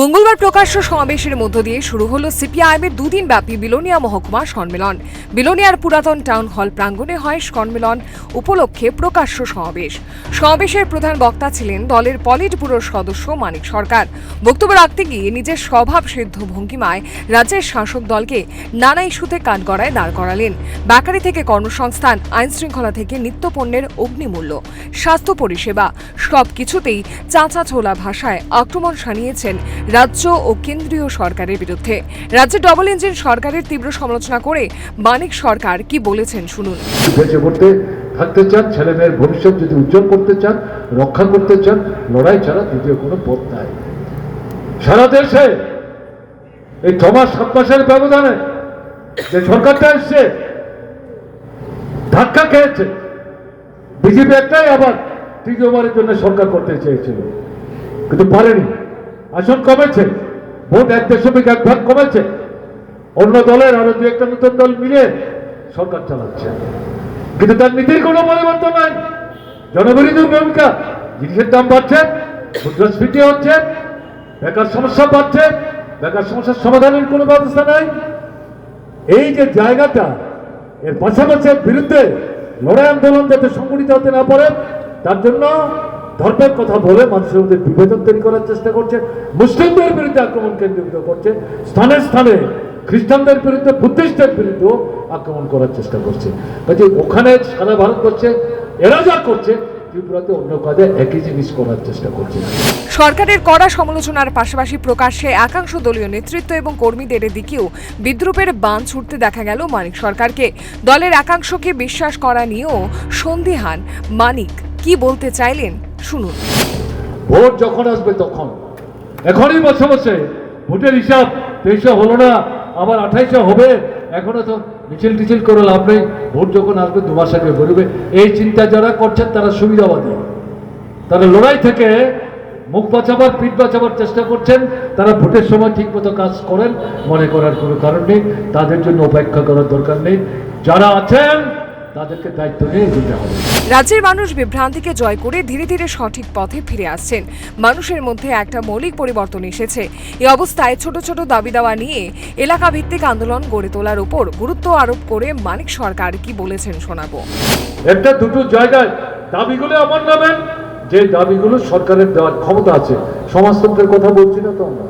মঙ্গলবার প্রকাশ্য সমাবেশের মধ্য দিয়ে শুরু হলো সিপিআইএমের দুদিন ব্যাপী বিলোনিয়া মহকুমা সম্মেলন। বিলোনিয়ার পুরাতন টাউন হল প্রাঙ্গণে হয় সম্মেলন উপলক্ষে প্রকাশ্য সমাবেশ। সমাবেশের প্রধান বক্তা ছিলেন দলের পলিট ব্যুরোর সদস্য মানিক সরকার। বক্তব্য রাখতে গিয়ে নিজের স্বভাব সিদ্ধ ভঙ্গিমায় রাজ্যের শাসক দলকে নানা ইস্যুতে কাঠগড়ায় দাঁড় করালেন। বেকারি থেকে কর্মসংস্থান আইন শৃঙ্খলা থেকে নিত্যপণ্যের অগ্নিমূল্য, স্বাস্থ্য পরিষেবা সব কিছুতেই চাঁচা ছোলা ভাষায় আক্রমণ শানিয়েছেন রাজ্য ও কেন্দ্রীয় সরকারের বিরুদ্ধে। রাজ্যে ডবল ইঞ্জিন সরকারের তীব্র সমালোচনা করে মানিক সরকার কি বলেছেন শুনুন। থাকতে চান, ছেলে মেয়ের ভবিষ্যৎ যদি উজ্জ্বল করতে চান, রক্ষা করতে চান, লড়াই ছাড়া দ্বিতীয় কোনো পথ নাই। সারা দেশে এই ছ মাস ব্যবধানে যে সরকারটা এসছে, ধাক্কা খেয়েছে। বিজেপি একটাই আবার তৃতীয়বারের জন্য সরকার করতে চেয়েছিল। কিন্তু পারেনি। আসন কমেছে, ভোট এক দশমিক এক ভাগ কমেছে। অন্য দলের আরও দু একটা নতুন দল মিলে সরকার চালাচ্ছে। কিন্তু তার নীতির কোনো পরিবর্তন নাই। জনবিরোধী ভূমিকা, জিনিসের দাম বাড়ছে মুদ্রাস্ফীতি হচ্ছে, বেকার সমস্যা বাড়ছে, বেকার সমস্যার সমাধানের কোনো ব্যবস্থা নাই। এই যে জায়গাটা, এর পাশাপাশি বিরুদ্ধে লড়াই আন্দোলন যাতে সংগঠিত হতে না পারে, তার জন্য ধর্মের কথা বলে মানুষের মধ্যে বিভেদন তৈরি করার চেষ্টা করছে, মুসলিমদের বিরুদ্ধে আক্রমণ কেন্দ্রীভূত করছে, স্থানে স্থানে খ্রিস্টানদের বিরুদ্ধে বুদ্ধিস্টের বিরুদ্ধেও আক্রমণ করার চেষ্টা করছে। কাজে ওখানে সারা ভারতবর্ষে এরা যা করছে চেষ্টা করছে। সরকারের কড়া সমালোচনার পাশাপাশি প্রকাশ্যে একাংশ দলীয় নেতৃত্ব এবং কর্মীদের দিকেও বিদ্রুপের বান ছুটতে দেখা গেল মানিক সরকারকে। দলের একাংশকে বিশ্বাস করা নিয়েও সন্দিহান। মানিক, কি বলতে চাইলেন? শুনুন। ভোট যখন আসবে তখন। এখনই বসে বসে। ভোটের হিসাব তেইশে হলো না, আবার আঠাইশে হবে। এখনও তো মিছিল টিছিল করে লাভ নেই। ভোট যখন আসবে, দু মাস আগে বেরোবে। এই চিন্তা যারা করছেন, তারা সুবিধাবাদী। তারা লড়াই থেকে মুখ বাঁচাবার, পিঠ বাঁচাবার চেষ্টা করছেন। তারা ভোটের সময় ঠিকমতো কাজ করেন। মনে করার কোনো কারণ নেই। তাদের জন্য অপেক্ষা করার দরকার নেই। যারা আছেন তাদেরকে দায়িত্ব নিয়ে এগোতে হবে। রাজ্যের মানুষ বিভ্রান্তিকে জয় করে ধীরে ধীরে সঠিক পথে ফিরে আসছেন। মানুষের মধ্যে একটা মৌলিক পরিবর্তন এসেছে। এ অবস্থায় ছোট ছোট দাবি দাওয়া নিয়ে এলাকা ভিত্তিক আন্দোলন গড়ে তোলার উপর গুরুত্ব আরোপ করে মানিক সরকার কি বলেছেন শোনাবো। একটা দুটো জায়গায় দাবিগুলো আমার নেবেন যে দাবিগুলো সরকারের দেওয়ার ক্ষমতা আছে। সমাজতন্ত্রের কথা বলছি না তো আমরা।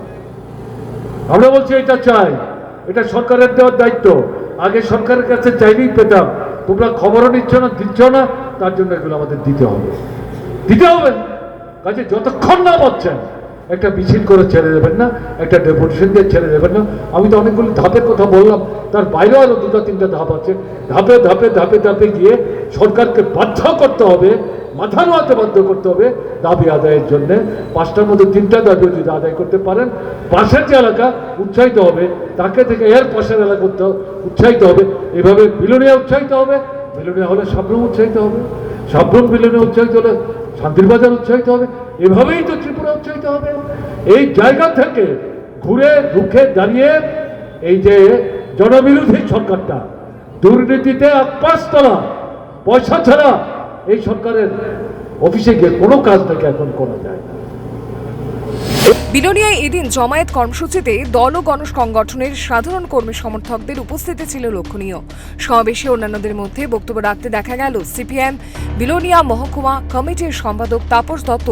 আমরা বলছি এটা চাই এটা সরকারের দেওয়ার দায়িত্ব। আগে সরকারের কাছে চাইলেই পেতাম। তোমরা খবরও নিচ্ছ না দিচ্ছ না, তার জন্য এগুলো আমাদের দিতে হবে। দিতে হবে। কাজে যতক্ষণ না পাচ্ছেন, একটা মিছিল করে ছেড়ে দেবেন না, একটা ডেপুটেশন দিয়ে ছেড়ে দেবেন না। আমি তো অনেকগুলি ধাপের কথা বললাম, তার বাইরেও আরও দুটো, তিনটা ধাপ আছে। ধাপে ধাপে ধাপে ধাপে গিয়ে সরকারকে বাধ্য করতে হবে মাথা নোয়াতে বাধ্য করতে হবে দাবি আদায়ের জন্য। পাঁচটার মধ্যে তিনটা দাবি যদি আদায় করতে পারেন, পাশের যে এলাকা উৎসাহিত হবে, তাকে থেকে এর পাশের এলাকা উৎসাহ- উৎসাহিত হবে। এভাবে বিলোনিয়া উৎসাহিত হবে, বিলোনিয়া হলে সাবরুম উৎসাহিত হবে। সাবরুম, বিলোনিয়া উৎসাহিত হলে শান্তির বাজার উৎসাহিত হবে। এভাবেই তো ত্রিপুরা উৎসাহিত হবে। এই জায়গা থেকে ঘুরে, রুখে দাঁড়িয়ে এই যে জনবিরোধী সরকারটা, দুর্নীতিতে আপাস তোলা, পয়সা ছাড়া এই সরকারের অফিসে গিয়ে কোনো কাজ থেকে এখন করা যায় না। বিলোনিয়ায় এদিন জমায়েত কর্মসূচিতে দল ও গণসংগঠনের সাধারণ কর্মী সমর্থকদের উপস্থিতি ছিল লক্ষণীয়। সমাবেশে অন্যান্যদের মধ্যে বক্তব্য রাখতে দেখা গেল সিপিএম, বিলোনিয়া মহকুমা কমিটির সম্পাদক তাপস দত্ত,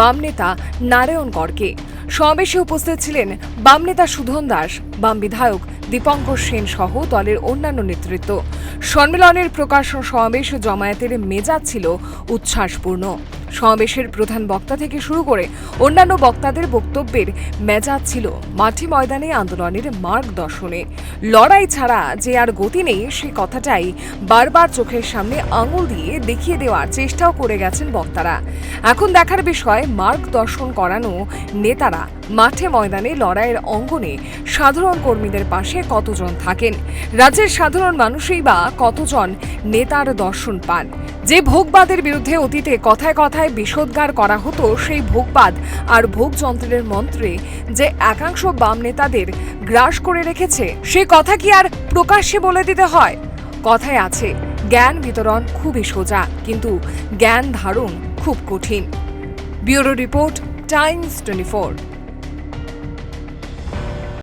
বাম নেতা নারায়ণ করকে সমাবেশে উপস্থিত ছিলেন বাম নেতা সুধন দাস, বাম বিধায়ক দীপঙ্কর সেন সহ দলের অন্যান্য নেতৃত্ব। সম্মেলনের প্রকাশন সমাবেশ জমায়েতের মেজাজ ছিল উচ্ছ্বাসপূর্ণ। সমাবেশের প্রধান বক্তা থেকে শুরু করে অন্যান্য বক্তাদের বক্তব্যের মেজাজ ছিল মাঠে ময়দানে আন্দোলনের মার্গদর্শনে লড়াই ছাড়া যে আর গতি নেই, সে কথাটাই বারবার চোখের সামনে আঙুল দিয়ে দেখিয়ে দেওয়ার চেষ্টাও করে গেছেন বক্তারা। এখন দেখার বিষয় মার্গদর্শন করানো নেতারা মাঠে ময়দানে লড়াইয়ের অঙ্গনে সাধারণ কর্মীদের পাশে কতজন থাকেন? রাজ্যের সাধারণ মানুষই বা কতজন নেতার দর্শন পান? যে ভোগবাদের বিরুদ্ধে অতীতে কথায় কথায় বিষোদ্গার করা হতো সেই ভোগবাদ আর ভোগযন্ত্রের মন্ত্রে যে একাংশ বাম নেতাদের গ্রাস করে রেখেছে, সে কথা কি আর প্রকাশ্যে বলে দিতে হয়? কথায় আছে, জ্ঞান বিতরণ খুবই সোজা, কিন্তু জ্ঞান ধারণ খুব কঠিন। Bureau report, Times twenty